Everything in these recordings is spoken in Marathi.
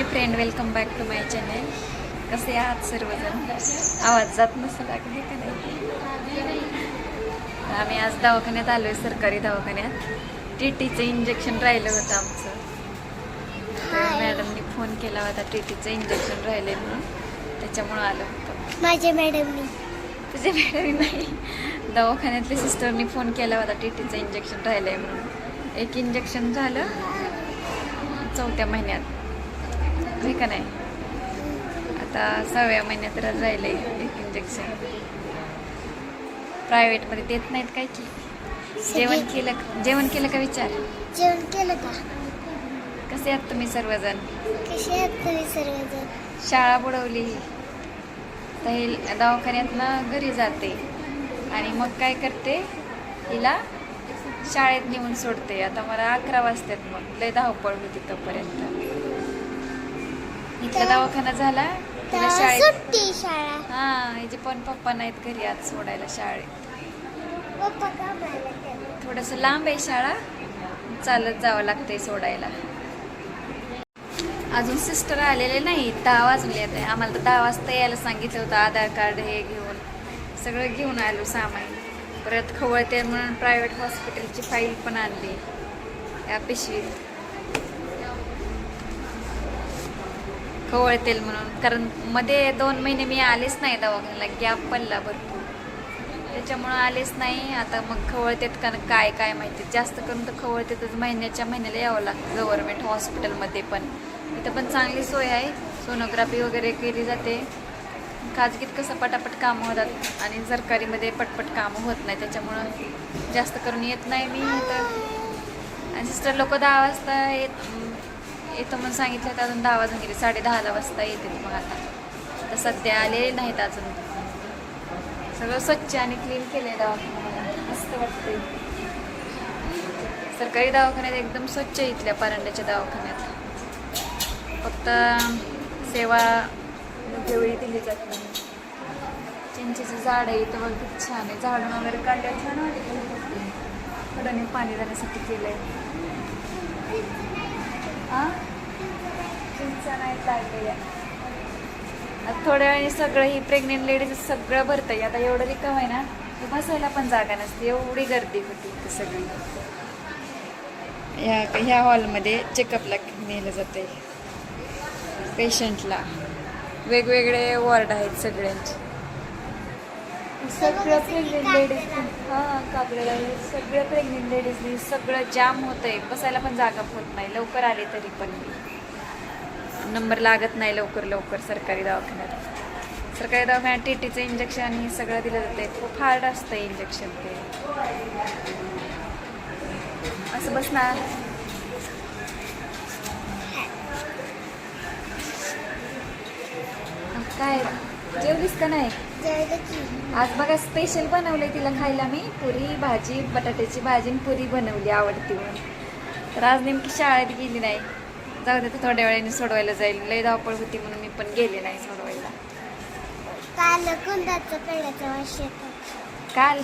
Hi friend welcome back to my channel. कसे आहात सर्वजण? आवाज जात नसेल आहे का नाही? आम्ही आज दवाखान्यात आलो आहे सरकारी दवाखान्यात. टी टीचं इंजेक्शन राहिलं होतं आमचं. मॅडमनी फोन केला होता टी टीचं इंजेक्शन राहिले म्हणून. त्याच्यामुळं आलो होतं. माझ्या मॅडमनी. तुझ्या मॅडम नाही. दवाखान्यातल्या सिस्टरनी फोन केला होता टी टीचं इंजेक्शन राहिलं आहे म्हणून. एक इंजेक्शन झालं. चौथ्या महिन्यात. आहे का नाही? आता सहाव्या महिन्यात राहिलं आहे एक इंजेक्शन प्रायव्हेटमध्ये देत नाहीत काय की? जेवण केलं का- जेवण केलं का विचार? जेवण केलं का? कसे आहात तुम्ही सर्वजण? कसे आहात तुम्ही सर्वजण? शाळा बुडवली. तर ही दवाखान्यातनं घरी जाते. आणि मग काय करते? हिला शाळेत नेऊन सोडते. आता मला अकरा वाजतात मग. लय धावपळ होती तोपर्यंत. इथला दवाखाना झाला. तिला शाळेत सुट्टी शाळा. हा हिचे पण पप्पा नाहीत घरी आज सोडायला शाळेत. पप्पा कामाला गेले. थोडंसं लांब आहे शाळा. चालत जावं लागतंय सोडायला. अजून सिस्टर आलेले नाही. दहा वाजले आहेत आम्हाला तर दहा वाजता यायला सांगितलं होतं. आधार कार्ड हे घेऊन. सगळं घेऊन आलो सामान. परत खवळते म्हणून प्रायव्हेट हॉस्पिटलची फाईल पण आणली. या पिशवीत. खवळतील म्हणून. कारण मध्ये दोन महिने मी आलेच नाही दवाखान्याला गॅप पडला भरपूर. त्याच्यामुळं आलेच नाही. आता मग खवळतेत का काय काय माहिती. जास्त करून तर खवळतेतच महिन्याच्या महिन्याला यावं लागतं. गव्हर्मेंट हॉस्पिटलमध्ये पण. इथं पण चांगली सोय आहे. सोनोग्राफी वगैरे केली जाते. खाजगीत कसं पटापट कामं होतात आणि सरकारीमध्ये पटपट कामं होत नाही. त्याच्यामुळं जास्त करून येत नाही मी. तर आणि सिस्टर लोक दहा वाजता येत येतो म्हणून सांगितलं तर अजून दहा वाजून गेले साडे दहाला वाजता येते मग आता. तर सध्या आलेले नाहीत अजून. सगळं स्वच्छ आणि क्लीन केलंय दवाखान्यामध्ये. मस्त वाटते सरकारी दवाखान्यात एकदम स्वच्छ इथल्या परांड्याच्या दवाखान्यात. फक्त सेवा जेवढी दिली जात नाही. चिंचेचं झाड आहे इथं बघ खूप छान आहे. झाडून वगैरे काढल्या छान वाटते पाणी जाण्यासाठी आहे हां आता थोड्या वेळाने सगळं ही प्रेग्नेंट लेडीज सगळं भरतंय. आता एवढं रिकम आहे ना बसायला पण जागा नसते. एवढी गर्दी होती सगळी. ह्या ह्या हॉलमध्ये चेकअपला नेलं जाते पेशंटला वेगवेगळे वॉर्ड आहेत सगळ्यांचे. सगळं प्रेग्नेंट लेडीज हां आहे सगळ्या प्रेग्नेंट लेडीजनी सगळं जाम होतंय. बसायला पण जागा होत नाही. लवकर आले तरी पण. नंबर लागत नाही लवकर लवकर सरकारी दवाखान्यात. सरकारी दवाखान्यात टी टीचं इंजेक्शन हे सगळं दिलं जातं खूप हार्ड असतं इंजेक्शन ते. असं बसणार काय? जेवलीस का नाही? आज बघा स्पेशल बनवले तिला खायला मी. पुरी भाजी बटाट्याची भाजी आणि पुरी बनवली आवडती म्हणून. तर आज नेमकी शाळेत गेली नाही. जाऊ दे तर थोड्या वेळाने सोडवायला जाईल. लय धावपळ होती म्हणून मी पण गेले नाही सोडवायला. काल कुंदाचं काल?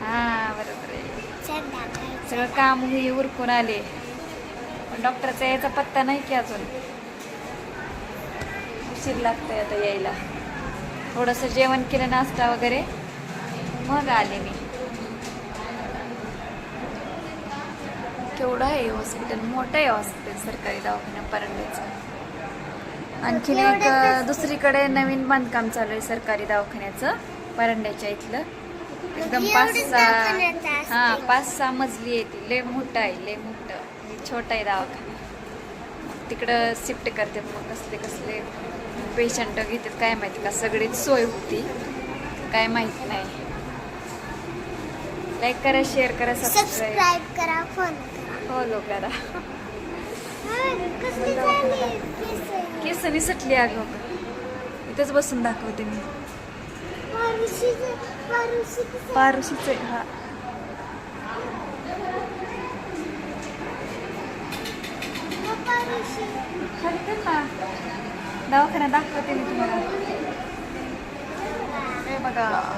हा बरोबर आहे. सगळं काम हे उरकून आले. पण डॉक्टरचा यायचा पत्ता नाही की अजून. उशीर लागतंय आता यायला. थोडंसं जेवण केलं नाश्ता वगैरे. मग आले मी. केवढं आहे हॉस्पिटल मोठं आहे हॉस्पिटल सरकारी दवाखान्या परंड्याचं आणखीन एक दुसरीकडे नवीन बांधकाम चालू आहे सरकारी दवाखान्याचं परंड्याच्या इथलं. एकदम पाच सहा. हा पाच सहा मजली आहे ती. लय मोठं आहे लय मोठं. छोटा आहे दवाखाना. तिकडं शिफ्ट करतात मग कसले कसले पेशंट घेतात काय माहिती का? सगळीच सोय होती. काय माहीत नाही. लाईक करा शेअर करा सबस्क्राईब करा फोन हा, झाली केस? निसटली अगं. इथंच बसून दाखवते मी. पारुशीचं- हा. हा. खाली कर ना. दवाखान्यात दाखवते मी तुम्हाला. हे बघा.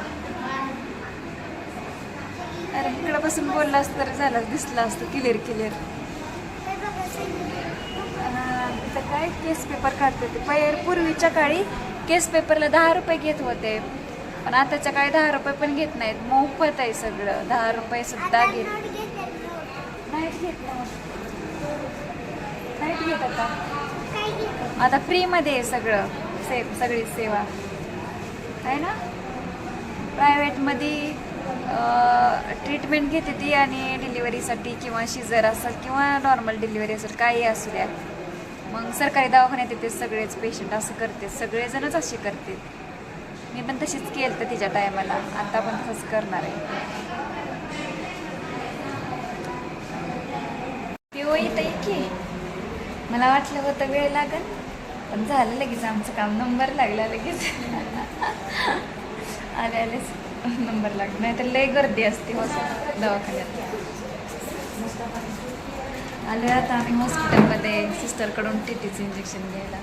अरे इकडं बसून बोललं असतं तर झालं दिसलं असतं क्लिअर क्लिअर. इथं काय? केस पेपर काढते ते पहिले पूर्वीच्या काळी केस पेपरला दहा रुपये घेत होते. पण आताच्या काळी दहा रुपये पण घेत नाहीत. मोफत आहे सगळं. दहा रुपये सुद्धा घेत. नाहीत घेत. नाहीत घेत आता. आता फ्रीमध्ये आहे सगळं. से सगळी सेवा. आहे ना? प्रायव्हेटमध्ये ट्रीटमेंट घेते ती आणि डिलिव्हरीसाठी किंवा शिजर असेल किंवा नॉर्मल डिलिव्हरी असेल काही असू द्या. मग सरकारी दवाखान्यात येते सगळेच पेशंट असं करते सगळेजणच असे करते. मी पण तशीच केलं तर तिच्या टायमाला आता पण तसंच करणार आहे. पिओ येतं की. मला वाटलं होतं वेळ लागल पण झालं लगेच. आमचं काम नंबर लागला लगेच. आले आलेच नंबर लागला नाही तर लय गर्दी असते हो हॉस्पिटल दवाखान्यात. आलो आता आम्ही हॉस्पिटलमध्ये सिस्टरकडून टी टीचं इंजेक्शन घ्यायला.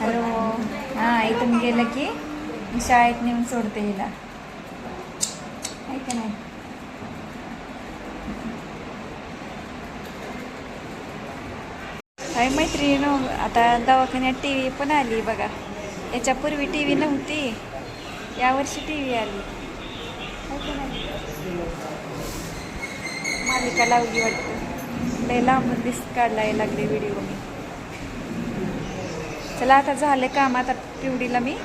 हॅलो. हां इथून गेलं की मी शाळेत नेऊन सोडते हिला. आहे का नाही? काय मैत्रिणी आता दवाखान्यात टी व्ही पण आली बघा. याच्यापूर्वी टी व्ही नव्हती. यावर्षी टी व्ही आली का मालिका लावली वाटतं. लय लांबून दिस काढलाय लागले व्हिडिओ मी. चला आता झालं काम. आता पिवडीला मी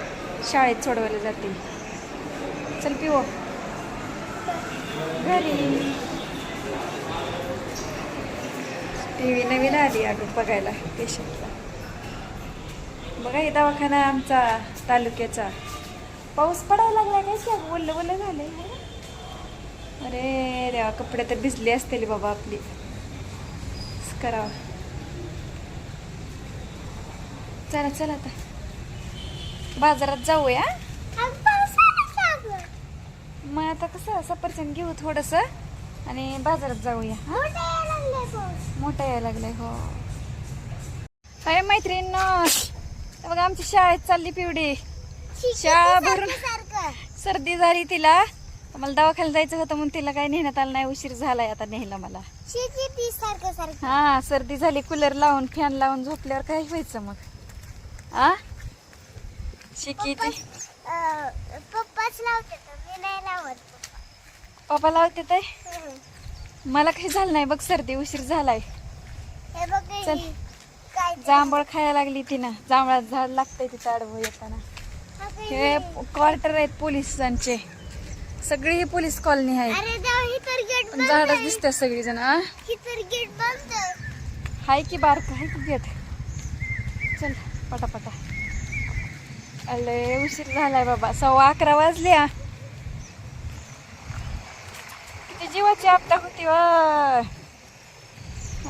शाळेत सोडवायला जाते. चल पिओ घरी. टी व्ही नवीन आली अगं बघायला पेशंटला बघा हे दवाखाना आमचा तालुक्याचा. पाऊस पडायला लागला काय? की बोललं बोललं झालंय. अरे देवा कपडे तर भिजले असतील बाबा आपली. करावं. चला चला आता. बाजारात जाऊया? मग आता कसं सफरचंद घेऊ थोडंसं आणि बाजारात जाऊया. हा मोठा यायला लागलाय हो. अरे मैत्रीण बघा आमची शाळेत चालली पिवडी. शाळा भरून-. सर्दी झाली तिला. मला दवाखान्यात जायचं होतं म्हणून तिला काही नेण्यात आलं नाही उशीर झालाय आता नेहला मला. हा सर्दी झाली कूलर लावून फॅन लावून झोपल्यावर काय व्हायचं मग? आ? शिकी ती. पप्पाच- लावते पप्पा लावते ते हं. मला काही झालं नाही बघ सर्दी उशीर झालाय. हे बघ चल. ही काय जांभळ खायला लागली तिनं. जांभळात झाड लागतंय तिथं आडवं येताना. हा काय? क्वार्टर आहेत पोलिसांचे. सगळी ही पोलीस कॉलनी आहे अरे देवा ही तर गेट पण बंद झाडच आहे. दिसते सगळी जण आ? ही तर गेट बंद हाय की बारक हाय की गेट? चल पटापटा. अले उशीर झालाय बाबा. सव्वा अकरा वाजल्या जीवाची आपदा होती वा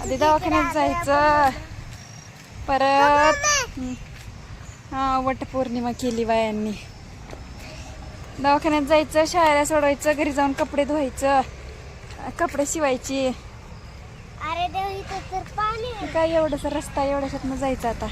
आधी दवाखान्यात जायचं परत. हा वटपौर्णिमा केली बायांनी दवाखान्यात जायचं शाळेला सोडवायचं घरी जाऊन कपडे धुवायचं कपडे शिवायची अरे देवा इथं तर पाणी आहे. काय एवढंसं रस्ता एवढ्याच्यातनं जायचं आता